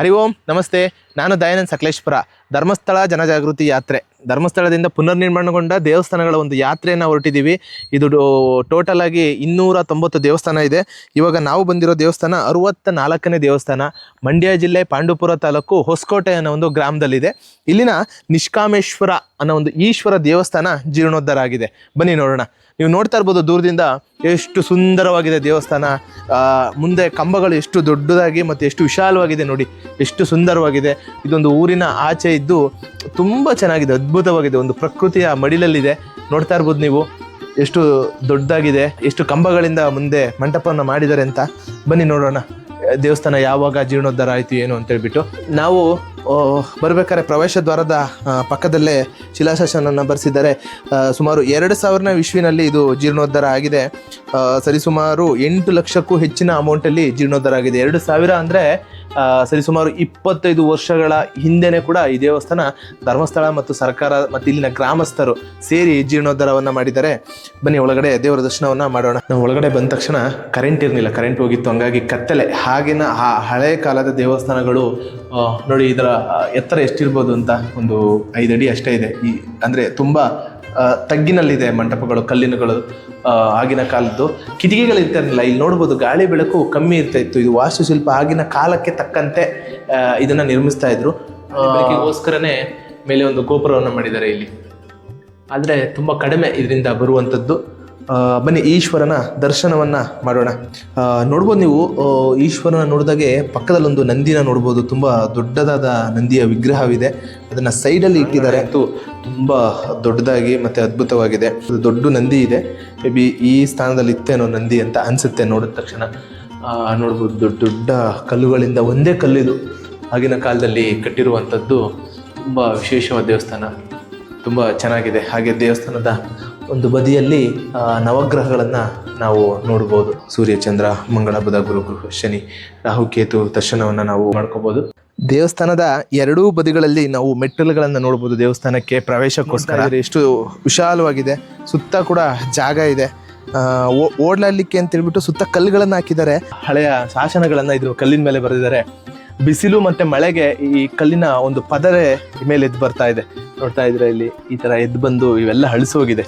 ಹರಿ ಓಂ, ನಮಸ್ತೆ. ನಾನು ದಯಾನಂದ್ ಸಕಲೇಶ್ಪುರ. ಧರ್ಮಸ್ಥಳ ಜನಜಾಗೃತಿ ಯಾತ್ರೆ. ಧರ್ಮಸ್ಥಳದಿಂದ ಪುನರ್ನಿರ್ಮಾಣಗೊಂಡ ದೇವಸ್ಥಾನಗಳ ಒಂದು ಯಾತ್ರೆಯನ್ನು ಹೊರಟಿದ್ದೀವಿ. ಇದು ಟೋಟಲ್ ಆಗಿ ಇನ್ನೂರ ತೊಂಬತ್ತು ದೇವಸ್ಥಾನ ಇದೆ. ಇವಾಗ ನಾವು ಬಂದಿರೋ ದೇವಸ್ಥಾನ ಅರುವತ್ತ ನಾಲ್ಕನೇ ದೇವಸ್ಥಾನ. ಮಂಡ್ಯ ಜಿಲ್ಲೆ ಪಾಂಡುಪುರ ತಾಲೂಕು ಹೊಸಕೋಟೆ ಅನ್ನೋ ಒಂದು ಗ್ರಾಮದಲ್ಲಿದೆ. ಇಲ್ಲಿನ ನಿಷ್ಕಾಮೇಶ್ವರ ಅನ್ನೋ ಒಂದು ಈಶ್ವರ ದೇವಸ್ಥಾನ ಜೀರ್ಣೋದ್ಧಾರ ಆಗಿದೆ. ಬನ್ನಿ ನೋಡೋಣ. ನೀವು ನೋಡ್ತಾ ಇರ್ಬೋದು ದೂರದಿಂದ ಎಷ್ಟು ಸುಂದರವಾಗಿದೆ ದೇವಸ್ಥಾನ. ಮುಂದೆ ಕಂಬಗಳು ಎಷ್ಟು ದೊಡ್ಡದಾಗಿ ಮತ್ತು ಎಷ್ಟು ವಿಶಾಲವಾಗಿದೆ ನೋಡಿ. ಎಷ್ಟು ಸುಂದರವಾಗಿದೆ. ಇದೊಂದು ಊರಿನ ಆಚೆ ಇದ್ದು ತುಂಬ ಚೆನ್ನಾಗಿದೆ, ಅದ್ಭುತವಾಗಿದೆ. ಒಂದು ಪ್ರಕೃತಿಯ ಮಡಿಲಲ್ಲಿದೆ. ನೋಡ್ತಾ ಇರ್ಬೋದು ನೀವು ಎಷ್ಟು ದೊಡ್ಡದಾಗಿದೆ, ಎಷ್ಟು ಕಂಬಗಳಿಂದ ಮುಂದೆ ಮಂಟಪವನ್ನು ಮಾಡಿದ್ದಾರೆ ಅಂತ. ಬನ್ನಿ ನೋಡೋಣ, ದೇವಸ್ಥಾನ ಯಾವಾಗ ಜೀರ್ಣೋದ್ಧಾರ ಆಯಿತು ಏನು ಅಂತ ಹೇಳ್ಬಿಟ್ಟು. ನಾವು ಬರ್ಬೇಕಾದ್ರೆ ಪ್ರವೇಶ ದ್ವಾರದ ಪಕ್ಕದಲ್ಲೇ ಶಿಲಾಶಾಸನವನ್ನು ಬರೆಸಿದ್ದಾರೆ. ಸುಮಾರು ಎರಡು ಸಾವಿರನ ವಿಶ್ವಿನಲ್ಲಿ ಇದು ಜೀರ್ಣೋದ್ಧಾರ ಆಗಿದೆ. ಸರಿಸುಮಾರು ಎಂಟು ಲಕ್ಷಕ್ಕೂ ಹೆಚ್ಚಿನ ಅಮೌಂಟಲ್ಲಿ ಜೀರ್ಣೋದ್ಧಾರ ಆಗಿದೆ. ಎರಡು ಸಾವಿರ ಅಂದರೆ ಸರಿಸುಮಾರು ಇಪ್ಪತ್ತೈದು ವರ್ಷಗಳ ಹಿಂದೆನೇ ಕೂಡ ಈ ದೇವಸ್ಥಾನ ಧರ್ಮಸ್ಥಳ ಮತ್ತು ಸರ್ಕಾರ ಮತ್ತು ಇಲ್ಲಿನ ಗ್ರಾಮಸ್ಥರು ಸೇರಿ ಜೀರ್ಣೋದ್ಧಾರವನ್ನು ಮಾಡಿದ್ದಾರೆ. ಬನ್ನಿ, ಒಳಗಡೆ ದೇವರ ದರ್ಶನವನ್ನು ಮಾಡೋಣ. ನಾವು ಒಳಗಡೆ ಬಂದ ತಕ್ಷಣ ಕರೆಂಟ್ ಇರಲಿಲ್ಲ, ಕರೆಂಟ್ ಹೋಗಿತ್ತು. ಹಂಗಾಗಿ ಕತ್ತಲೆ, ಹಾಗಿನ ಆ ಹಳೆಯ ಕಾಲದ ದೇವಸ್ಥಾನಗಳು ನೋಡಿ, ಇದರ ಎತ್ತರ ಎಷ್ಟಿರ್ಬೋದು ಅಂತ ಒಂದು ಐದು ಅಡಿ ಅಷ್ಟೇ ಇದೆ. ಈ, ಅಂದರೆ ತುಂಬ ತಗ್ಗಿನಲ್ಲಿದೆ ಮಂಟಪಗಳು, ಕಲ್ಲಿನಗಳು ಆಗಿನ ಕಾಲದ್ದು. ಕಿಟಕಿಗಳು ಇರ್ತಿರಲಿಲ್ಲ ಇಲ್ಲಿ ನೋಡ್ಬೋದು ಗಾಳಿ ಬೆಳಕು ಕಮ್ಮಿ ಇರ್ತಾ ಇತ್ತು ಇದು ವಾಸ್ತುಶಿಲ್ಪ ಆಗಿನ ಕಾಲಕ್ಕೆ ತಕ್ಕಂತೆ ಇದನ್ನು ನಿರ್ಮಿಸ್ತಾ ಇದ್ರು. ಅದಕ್ಕೋಸ್ಕರನೇ ಮೇಲೆ ಒಂದು ಗೋಪುರವನ್ನು ಮಾಡಿದ್ದಾರೆ ಇಲ್ಲಿ. ಆದರೆ ತುಂಬ ಕಡಿಮೆ ಇದರಿಂದ ಬರುವಂಥದ್ದು ಬನ್ನಿ ಈಶ್ವರನ ದರ್ಶನವನ್ನ ಮಾಡೋಣ. ನೋಡ್ಬೋದು ನೀವು ಈಶ್ವರನ ನೋಡಿದಾಗೆ ಪಕ್ಕದಲ್ಲೊಂದು ನಂದಿನ ನೋಡ್ಬೋದು. ತುಂಬ ದೊಡ್ಡದಾದ ನಂದಿಯ ವಿಗ್ರಹವಿದೆ. ಅದನ್ನ ಸೈಡಲ್ಲಿ ಇಟ್ಟಿದ್ದಾರೆ. ಅಂತೂ ತುಂಬ ದೊಡ್ಡದಾಗಿ ಮತ್ತೆ ಅದ್ಭುತವಾಗಿದೆ. ಅದು ದೊಡ್ಡ ನಂದಿ ಇದೆ. ಮೇ ಬಿ ಈ ಸ್ಥಾನದಲ್ಲಿ ಇತ್ತೇನೋ ನಂದಿ ಅಂತ ಅನ್ಸುತ್ತೆ ನೋಡಿದ ತಕ್ಷಣ. ನೋಡ್ಬೋದು ದೊಡ್ಡ ದೊಡ್ಡ ಕಲ್ಲುಗಳಿಂದ ಒಂದೇ ಕಲ್ಲಿದು ಆಗಿನ ಕಾಲದಲ್ಲಿ ಕಟ್ಟಿರುವಂಥದ್ದು ತುಂಬ ವಿಶೇಷವಾದ ದೇವಸ್ಥಾನ. ತುಂಬ ಚೆನ್ನಾಗಿದೆ. ಹಾಗೆ ದೇವಸ್ಥಾನದ ಒಂದು ಬದಿಯಲ್ಲಿ ನವಗ್ರಹಗಳನ್ನು ನಾವು ನೋಡ್ಬೋದು. ಸೂರ್ಯ ಚಂದ್ರ ಮಂಗಳ ಬುಧ ಗುರು ಗುರು ಶನಿ ರಾಹು ಕೇತು ದರ್ಶನವನ್ನು ನಾವು ಮಾಡ್ಕೋಬಹುದು ದೇವಸ್ಥಾನದ ಎರಡೂ ಬದಿಗಳಲ್ಲಿ ನಾವು ಮೆಟ್ಟಿಲುಗಳನ್ನು ನೋಡ್ಬೋದು. ದೇವಸ್ಥಾನಕ್ಕೆ ಪ್ರವೇಶಕ್ಕೋಸ್ಕರ. ಎಷ್ಟು ವಿಶಾಲವಾಗಿದೆ. ಸುತ್ತ ಕೂಡ ಜಾಗ ಇದೆ. ಓಡ್ಲಾಡ್ಲಿಕ್ಕೆ ಅಂತ ಹೇಳ್ಬಿಟ್ಟು ಸುತ್ತ ಕಲ್ಲುಗಳನ್ನು ಹಾಕಿದ್ದಾರೆ. ಹಳೆಯ ಶಾಸನಗಳನ್ನು ಇದ್ರ ಕಲ್ಲಿನ ಮೇಲೆ ಬರೆದಿದ್ದಾರೆ. ಬಿಸಿಲು ಮತ್ತೆ ಮಳೆಗೆ ಈ ಕಲ್ಲಿನ ಒಂದು ಪದರೆ ಮೇಲೆ ಎದ್ದು ಬರ್ತಾ ಇದೆ. ನೋಡ್ತಾ ಇದ್ರೆ ಇಲ್ಲಿ? ಈ ತರ ಎದ್ದು ಬಂದು ಇವೆಲ್ಲ ಹಳಸೋಗಿದೆ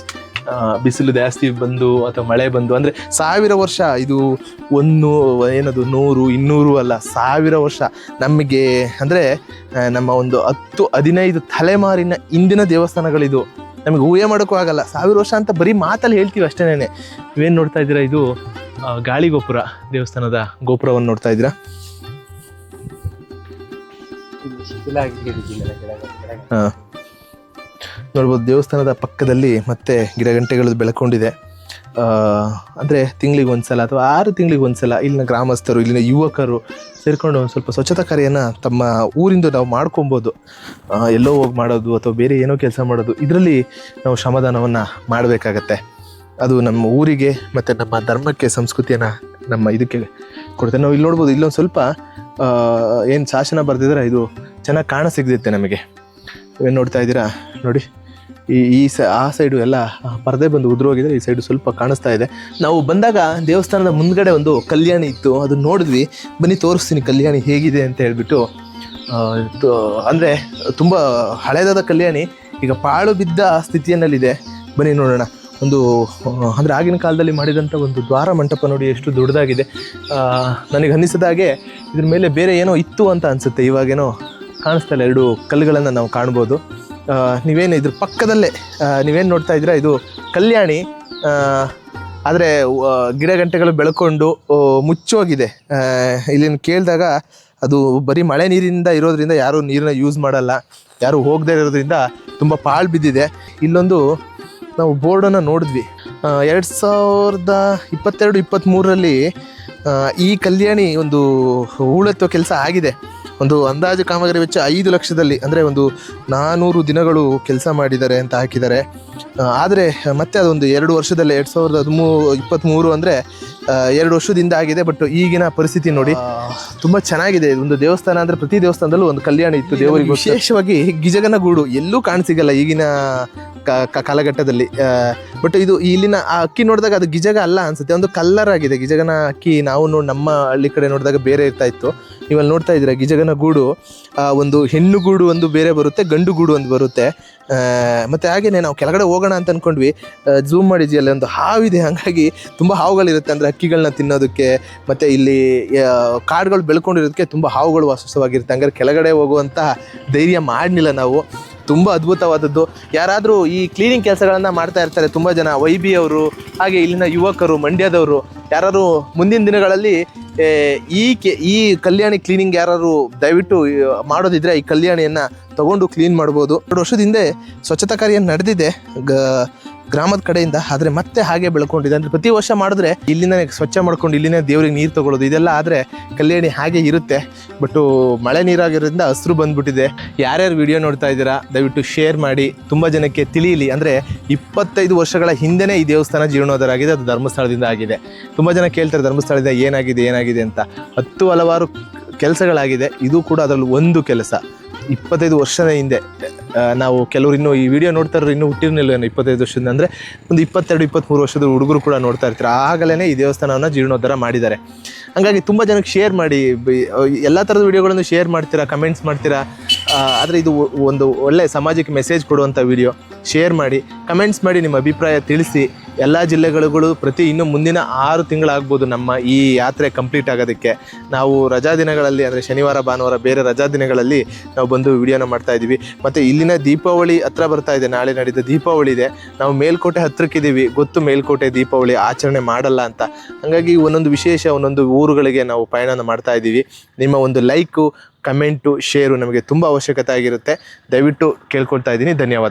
ಬಿಸಿಲು ಜಾಸ್ತಿ ಬಂದು ಅಥವಾ ಮಳೆ ಬಂದು ಅಂದರೆ ಸಾವಿರ ವರ್ಷ ಇದು ಒಂದು ಏನದು ನೂರು ಇನ್ನೂರು ಅಲ್ಲ ಸಾವಿರ ವರ್ಷ ನಮಗೆ ಅಂದರೆ ನಮ್ಮ ಒಂದು ಹತ್ತು ಹದಿನೈದು ತಲೆಮಾರಿನ ಇಂದಿನ ದೇವಸ್ಥಾನಗಳಿದು ನಮಗೆ ಊಹೆ ಮಾಡೋಕ್ಕೂ ಆಗಲ್ಲ. ಸಾವಿರ ವರ್ಷ ಅಂತ ಬರೀ ಮಾತಲ್ಲಿ ಹೇಳ್ತೀವಿ ಅಷ್ಟೇನೆ ನೀವೇನು ನೋಡ್ತಾ ಇದ್ದೀರಾ ಇದು? ಗಾಳಿ ಗೋಪುರ ದೇವಸ್ಥಾನದ ಗೋಪುರವನ್ನು ನೋಡ್ತಾ ಇದ್ದೀರಾ? ಹಾ. ನೋಡ್ಬೋದು ದೇವಸ್ಥಾನದ ಪಕ್ಕದಲ್ಲಿ ಮತ್ತೆ ಗಿಡಗಂಟೆಗಳು ಬೆಳ್ಕೊಂಡಿದೆ. ಅಂದರೆ ತಿಂಗಳಿಗೆ ಒಂದ್ಸಲ ಅಥವಾ ಆರು ತಿಂಗಳಿಗೆ ಒಂದ್ಸಲ ಇಲ್ಲಿನ ಗ್ರಾಮಸ್ಥರು, ಇಲ್ಲಿನ ಯುವಕರು ಸೇರ್ಕೊಂಡು ಒಂದು ಸ್ವಲ್ಪ ಸ್ವಚ್ಛತಾ ಕಾರ್ಯನ ತಮ್ಮ ಊರಿಂದ ನಾವು ಮಾಡ್ಕೊಬೋದು. ಎಲ್ಲೋ ಹೋಗಿ ಮಾಡೋದು ಅಥವಾ ಬೇರೆ ಏನೋ ಕೆಲಸ ಮಾಡೋದು, ಇದರಲ್ಲಿ ನಾವು ಶ್ರಮದಾನವನ್ನು ಮಾಡಬೇಕಾಗತ್ತೆ. ಅದು ನಮ್ಮ ಊರಿಗೆ ಮತ್ತು ನಮ್ಮ ಧರ್ಮಕ್ಕೆ, ಸಂಸ್ಕೃತಿಯನ್ನು ನಮ್ಮ ಇದಕ್ಕೆ ಕೊಡುತ್ತೆ. ನಾವು ಇಲ್ಲಿ ನೋಡ್ಬೋದು ಇಲ್ಲೊಂದು ಸ್ವಲ್ಪ ಏನು ಶಾಸನ ಬರೆದಿದ್ರೆ ಇದು ಚೆನ್ನಾಗಿ ಕಾಣ ಸಿಗ್ದಿತ್ತೆ ನಮಗೆ. ಏನು ನೋಡ್ತಾ ಇದ್ದೀರಾ? ನೋಡಿ. ಈ ಈ ಸ ಆ ಸೈಡು ಎಲ್ಲ ಪರದೆ ಬಂದು ಉದುರೋಗಿದೆ ಈ ಸೈಡು ಸ್ವಲ್ಪ ಕಾಣಿಸ್ತಾ ಇದೆ. ನಾವು ಬಂದಾಗ ದೇವಸ್ಥಾನದ ಮುಂದ್ಗಡೆ ಒಂದು ಕಲ್ಯಾಣಿ ಇತ್ತು ಅದನ್ನ ನೋಡಿದ್ವಿ. ಬನ್ನಿ ತೋರಿಸ್ತೀನಿ ಕಲ್ಯಾಣಿ ಹೇಗಿದೆ ಅಂತ ಹೇಳ್ಬಿಟ್ಟು. ಅಂದರೆ ತುಂಬ ಹಳೆಯದಾದ ಕಲ್ಯಾಣಿ, ಈಗ ಪಾಳು ಬಿದ್ದ ಸ್ಥಿತಿಯಲ್ಲಿದೆ. ಬನ್ನಿ ನೋಡೋಣ. ಒಂದು, ಅಂದರೆ ಆಗಿನ ಕಾಲದಲ್ಲಿ ಮಾಡಿದಂಥ ಒಂದು ದ್ವಾರ ಮಂಟಪ ನೋಡಿ ಎಷ್ಟು ದೊಡ್ಡದಾಗಿದೆ. ನನಗೆ ಅನ್ನಿಸಿದ ಹಾಗೆ ಇದ್ರ ಮೇಲೆ ಬೇರೆ ಏನೋ ಇತ್ತು ಅಂತ ಅನಿಸುತ್ತೆ. ಇವಾಗೇನೋ ಕಾಣಿಸ್ತಾ ಇಲ್ಲ, ಎರಡು ಕಲ್ಲುಗಳನ್ನು ನಾವು ಕಾಣ್ಬೋದು. ನೀವೇನು ಇದ್ರ ಪಕ್ಕದಲ್ಲೇ ನೀವೇನು ನೋಡ್ತಾ ಇದ್ದೀರಾ? ಇದು ಕಲ್ಯಾಣಿ. ಆದರೆ ಗಿಡ ಗಂಟೆಗಳು ಬೆಳ್ಕೊಂಡು ಮುಚ್ಚೋಗಿದೆ. ಇಲ್ಲಿನ ಕೇಳಿದಾಗ ಅದು ಬರೀ ಮಳೆ ನೀರಿಂದ ಇರೋದ್ರಿಂದ ಯಾರೂ ನೀರನ್ನ ಯೂಸ್ ಮಾಡಲ್ಲ. ಯಾರು ಹೋಗದೇ ಇರೋದ್ರಿಂದ ತುಂಬ ಪಾಳು ಬಿದ್ದಿದೆ. ಇಲ್ಲೊಂದು ನಾವು ಬೋರ್ಡನ್ನು ನೋಡಿದ್ವಿ. ಎರಡು ಸಾವಿರದ ಇಪ್ಪತ್ತೆರಡು ಇಪ್ಪತ್ತ್ಮೂರರಲ್ಲಿ ಈ ಕಲ್ಯಾಣಿ ಒಂದು ಹೂಳೆತ್ತೋ ಕೆಲಸ ಆಗಿದೆ. ಒಂದು ಅಂದಾಜು ಕಾಮಗಾರಿ ವೆಚ್ಚ ಐದು ಲಕ್ಷದಲ್ಲಿ ಅಂದರೆ ಒಂದು ನಾನ್ನೂರು ದಿನಗಳು ಕೆಲಸ ಮಾಡಿದ್ದಾರೆ ಅಂತ ಹಾಕಿದ್ದಾರೆ. ಆದರೆ ಮತ್ತೆ ಅದೊಂದು ಎರಡು ವರ್ಷದಲ್ಲೇ ಎರಡು ಸಾವಿರದ ಹದಿಮೂ ಇಪ್ಪತ್ತ್ಮೂರು ಅಂದರೆ ಎರಡು ವರ್ಷದಿಂದ ಆಗಿದೆ ಬಟ್ ಈಗಿನ ಪರಿಸ್ಥಿತಿ ನೋಡಿ ತುಂಬ ಚೆನ್ನಾಗಿದೆ. ಒಂದು ದೇವಸ್ಥಾನ ಅಂದರೆ ಪ್ರತಿ ದೇವಸ್ಥಾನದಲ್ಲೂ ಒಂದು ಕಲ್ಯಾಣ ಇತ್ತು ದೇವರಿಗೆ ವಿಶೇಷವಾಗಿ ಗಿಜಗನ ಗೂಡು ಎಲ್ಲೂ ಕಾಣಸಿಗಲ್ಲ ಈಗಿನ ಕಾಲಘಟ್ಟದಲ್ಲಿ. ಬಟ್ ಇದು ಇಲ್ಲಿನ ಆ ಅಕ್ಕಿ ನೋಡಿದಾಗ ಅದು ಗಿಜಗ ಅಲ್ಲ ಅನ್ಸುತ್ತೆ. ಒಂದು ಕಲ್ಲರ್ ಆಗಿದೆ. ಗಿಜಗನ ಅಕ್ಕಿ ನಾವು ನೋಡಿ ನಮ್ಮ ಹಳ್ಳಿ ಕಡೆ ನೋಡಿದಾಗ ಬೇರೆ ಇರ್ತಾ ಇತ್ತು. ನೀವಲ್ಲಿ ನೋಡ್ತಾ ಇದ್ದೀರಾ, ಗಿಜಗನ ಗೂಡು ಒಂದು ಹೆಣ್ಣು ಗೂಡು ಒಂದು ಬೇರೆ ಬರುತ್ತೆ, ಗಂಡು ಗೂಡು ಒಂದು ಬರುತ್ತೆ. ಮತ್ತು ಹಾಗೆಯೇ ನಾವು ಕೆಳಗಡೆ ಹೋಗೋಣ ಅಂತ ಅಂದ್ಕೊಂಡ್ವಿ ಝೂಮ್ ಮಾಡಿದ್ವಿ, ಅಲ್ಲಿ ಒಂದು ಹಾವಿದೆ ಹಾಗಾಗಿ ತುಂಬ ಹಾವುಗಳಿರುತ್ತೆ ಅಂದರೆ ಹಕ್ಕಿಗಳನ್ನ ತಿನ್ನೋದಕ್ಕೆ, ಮತ್ತು ಇಲ್ಲಿ ಕಾಡುಗಳು ಬೆಳ್ಕೊಂಡಿರೋದಕ್ಕೆ ತುಂಬ ಹಾವುಗಳು ವಾಸವಾಗಿರುತ್ತೆ ಹಂಗಾರೆ ಕೆಳಗಡೆ ಹೋಗುವಂಥ ಧೈರ್ಯ ಮಾಡಲಿಲ್ಲ ನಾವು. ತುಂಬ ಅದ್ಭುತವಾದದ್ದು. ಯಾರಾದರೂ ಈ ಕ್ಲೀನಿಂಗ್ ಕೆಲಸಗಳನ್ನು ಮಾಡ್ತಾ ಇರ್ತಾರೆ, ತುಂಬ ಜನ ವೈ ಬಿ ಅವರು, ಹಾಗೆ ಇಲ್ಲಿನ ಯುವಕರು, ಮಂಡ್ಯದವರು, ಯಾರಾದರೂ ಮುಂದಿನ ದಿನಗಳಲ್ಲಿ ಈ ಕೆ, ಈ ಕಲ್ಯಾಣಿ ಕ್ಲೀನಿಂಗ್ ಯಾರಾದ್ರು ದಯವಿಟ್ಟು ಮಾಡೋದಿದ್ರೆ ಈ ಕಲ್ಯಾಣಿಯನ್ನು ತಗೊಂಡು ಕ್ಲೀನ್ ಮಾಡ್ಬೋದು. ಎರಡು ವರ್ಷದ ಹಿಂದೆ ಸ್ವಚ್ಛತಾ ಕಾರ್ಯ ನಡೆದಿದೆ. ಗ ಗ್ರಾಮದ ಕಡೆಯಿಂದ, ಆದರೆ ಮತ್ತೆ ಹಾಗೆ ಬೆಳ್ಕೊಂಡಿದೆ. ಅಂದರೆ ಪ್ರತಿ ವರ್ಷ ಮಾಡಿದ್ರೆ ಇಲ್ಲಿಂದ ಸ್ವಚ್ಛ ಮಾಡ್ಕೊಂಡು ಇಲ್ಲಿನೇ ದೇವ್ರಿಗೆ ನೀರು ತಗೊಳ್ಳೋದು. ಇದೆಲ್ಲ ಆದರೆ ಕಲ್ಯಾಣಿ ಹಾಗೆ ಇರುತ್ತೆ. ಬಟ್ ಮಳೆ ನೀರಾಗಿರೋದ್ರಿಂದ ಹಸಿರು ಬಂದ್ಬಿಟ್ಟಿದೆ. ಯಾರ್ಯಾರು ವಿಡಿಯೋ ನೋಡ್ತಾ ಇದ್ದೀರಾ, ದಯವಿಟ್ಟು ಶೇರ್ ಮಾಡಿ. ತುಂಬ ಜನಕ್ಕೆ ತಿಳಿಯಲಿ. ಅಂದರೆ ಇಪ್ಪತ್ತೈದು ವರ್ಷಗಳ ಹಿಂದೆನೇ ಈ ದೇವಸ್ಥಾನ ಜೀರ್ಣೋದ್ಧಾರ ಆಗಿದೆ ಅದು ಧರ್ಮಸ್ಥಳದಿಂದ ಆಗಿದೆ. ತುಂಬ ಜನ ಕೇಳ್ತಾರೆ, ಧರ್ಮಸ್ಥಳದಿಂದ ಏನಾಗಿದೆ ಏನಾಗಿದೆ ಅಂತ. ಹತ್ತು ಹಲವಾರು ಕೆಲಸಗಳಾಗಿದೆ. ಇದು ಕೂಡ ಅದರಲ್ಲಿ ಒಂದು ಕೆಲಸ. ಇಪ್ಪತ್ತೈದು ವರ್ಷದ ಹಿಂದೆ ನಾವು ಕೆಲವರು ಇನ್ನೂ ಈ ವಿಡಿಯೋ ನೋಡ್ತಾ ಇರೋರು ಇನ್ನೂ ಹುಟ್ಟಿರಲಿಲ್ಲ ಏನು ಇಪ್ಪತ್ತೈದು ವರ್ಷದಿಂದ. ಅಂದರೆ ಒಂದು ಇಪ್ಪತ್ತೆರಡು, ಇಪ್ಪತ್ತ್ಮೂರು ವರ್ಷದ ಹುಡುಗರು ಕೂಡ ನೋಡ್ತಾ ಇರ್ತಾರೆ. ಆಗಲೇ ಈ ದೇವಸ್ಥಾನವನ್ನು ಜೀರ್ಣೋದ್ಧಾರ ಮಾಡಿದ್ದಾರೆ. ಹಾಗಾಗಿ ತುಂಬ ಜನಕ್ಕೆ ಶೇರ್ ಮಾಡಿ ಎಲ್ಲ ಥರದ ವಿಡಿಯೋಗಳನ್ನು ಶೇರ್ ಮಾಡ್ತೀರಾ ಕಮೆಂಟ್ಸ್ ಮಾಡ್ತೀರಾ? ಆದರೆ ಇದು ಒಂದು ಒಳ್ಳೆ ಸಮಾಜಕ್ಕೆ ಮೆಸೇಜ್ ಕೊಡುವಂಥ ವಿಡಿಯೋ ಶೇರ್ ಮಾಡಿ ಕಮೆಂಟ್ಸ್ ಮಾಡಿ ನಿಮ್ಮ ಅಭಿಪ್ರಾಯ ತಿಳಿಸಿ. ಎಲ್ಲ ಜಿಲ್ಲೆಗಳಿಗೂ ಪ್ರತಿ ಇನ್ನು ಮುಂದಿನ ಆರು ತಿಂಗಳಾಗ್ಬೋದು ನಮ್ಮ ಈ ಯಾತ್ರೆ ಕಂಪ್ಲೀಟ್ ಆಗೋದಕ್ಕೆ. ನಾವು ರಜಾ ದಿನಗಳಲ್ಲಿ ಅಂದರೆ ಶನಿವಾರ, ಭಾನುವಾರ ಬೇರೆ ರಜಾ ದಿನಗಳಲ್ಲಿ ನಾವು ಬಂದು ವಿಡಿಯೋನ ಮಾಡ್ತಾ ಇದ್ದೀವಿ. ಮತ್ತು ಇಲ್ಲಿನ ದೀಪಾವಳಿ ಹತ್ರ ಬರ್ತಾ ಇದೆ, ನಾಳೆ ನಡೆದ ದೀಪಾವಳಿ ಇದೆ. ನಾವು ಮೇಲ್ಕೋಟೆ ಹತ್ತಿರಕ್ಕಿದ್ದೀವಿ ಗೊತ್ತು ಮೇಲ್ಕೋಟೆ ದೀಪಾವಳಿ ಆಚರಣೆ ಮಾಡಲ್ಲ ಅಂತ. ಹಾಗಾಗಿ ಒಂದೊಂದು ವಿಶೇಷ, ಒಂದೊಂದು ಊರುಗಳಿಗೆ ನಾವು ಪಯಣನ ಮಾಡ್ತಾ ಇದ್ದೀವಿ. ನಿಮ್ಮ ಒಂದು ಲೈಕು, ಕಮೆಂಟು, ಶೇರು ನಮಗೆ ತುಂಬ ಅವಶ್ಯಕತೆ ಆಗಿರುತ್ತೆ. ದಯವಿಟ್ಟು ಕೇಳ್ಕೊಳ್ತಾ ಇದ್ದೀನಿ. ಧನ್ಯವಾದ.